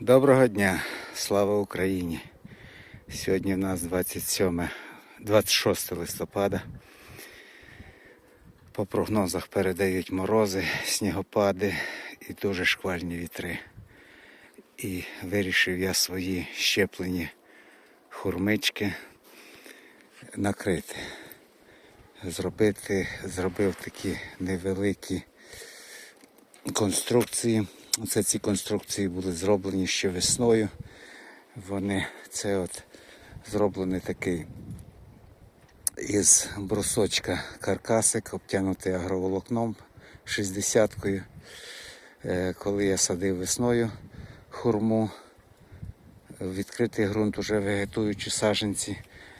Доброго дня, слава Україні! Сьогодні у нас 27, 26 листопада. По прогнозах передають морози, снігопади і дуже шквальні вітри. І вирішив я свої щеплені хурмички накрити. Зробити, зробив такі невеликі конструкції. Оце ці конструкції були зроблені ще весною. Вони це от зроблений такий із брусочка каркасик, обтягнутий агроволокном 60-кою. Е, Коли я садив весною хурму, відкритий ґрунт, уже вегетуючі саженці,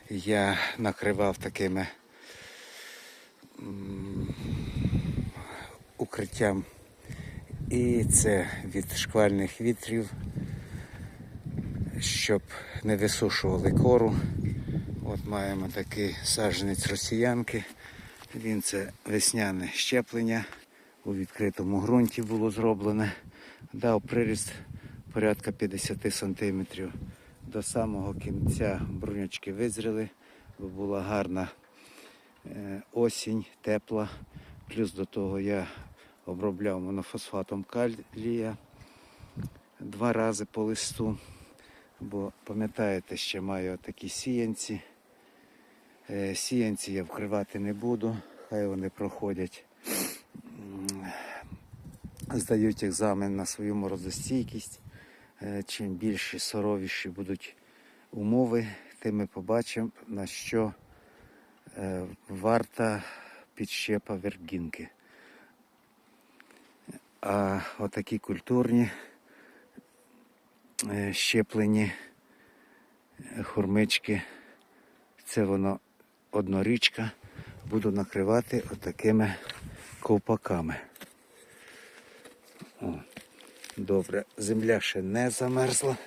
я накривав такими укриттям і це від шквальних вітрів, щоб не висушували кору. От маємо такий саджанець росіянки. Він це весняне щеплення. У відкритому ґрунті було зроблене. Дав приріст порядка 50 сантиметрів. До самого кінця брунячки визріли, бо була гарна е, осінь, тепла. Плюс до того я обробляв монофосфатом калія два рази по листу. Бо пам'ятаєте, ще маю такі сіянці. Е, Сіянці я вкривати не буду, хай вони проходять, здають екзамен на свою морозостійкість. Е, Чим більші, суровіші будуть умови, тим ми побачимо, на що е, варта підщепа вергінки. А отакі культурні е, щеплені хурмички, це воно однорічка, буду накривати отакими ковпаками. О, добре, земля ще не замерзла.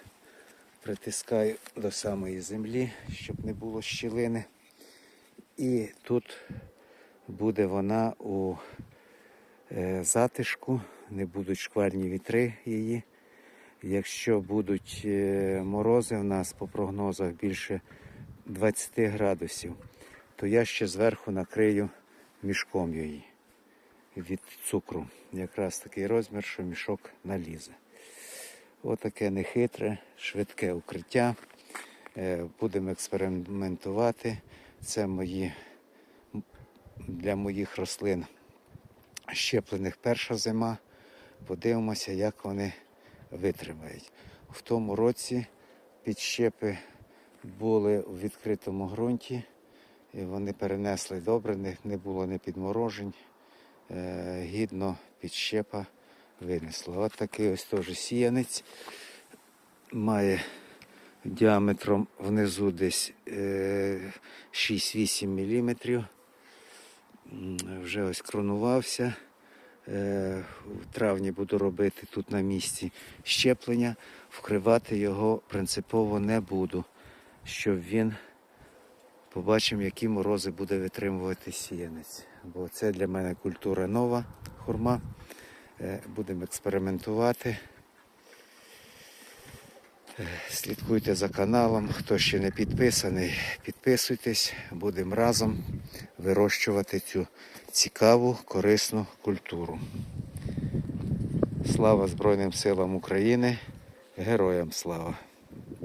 Притискаю до самої землі, щоб не було щілини. І тут буде вона у затишку, не будуть шквальні вітри її. Якщо будуть е, морози в нас по прогнозах більше 20 градусів, то я ще зверху накрию мішком її від цукру. Якраз такий розмір, що мішок налізе. Отаке нехитре, швидке укриття. Е, Будемо експериментувати. Це мої для моїх рослин щеплених перша зима. Подивимося, як вони витримають. В тому році підщепи були у відкритому ґрунті, і вони перенесли добре, не, було ні підморожень. Е, гідно підщепа винесла. От такий ось теж сіянець. Має діаметром внизу десь е, 6-8 мм. Вже ось кронувався. Е, В травні буду робити тут на місці щеплення. Вкривати його принципово не буду, щоб він побачимо, які морози буде витримувати сіянець. Бо це для мене культура нова хурма. Е, Будемо експериментувати. Слідкуйте за каналом. Хто ще не підписаний, підписуйтесь. Будемо разом вирощувати цю цікаву, корисну культуру. Слава Збройним силам України! Героям слава!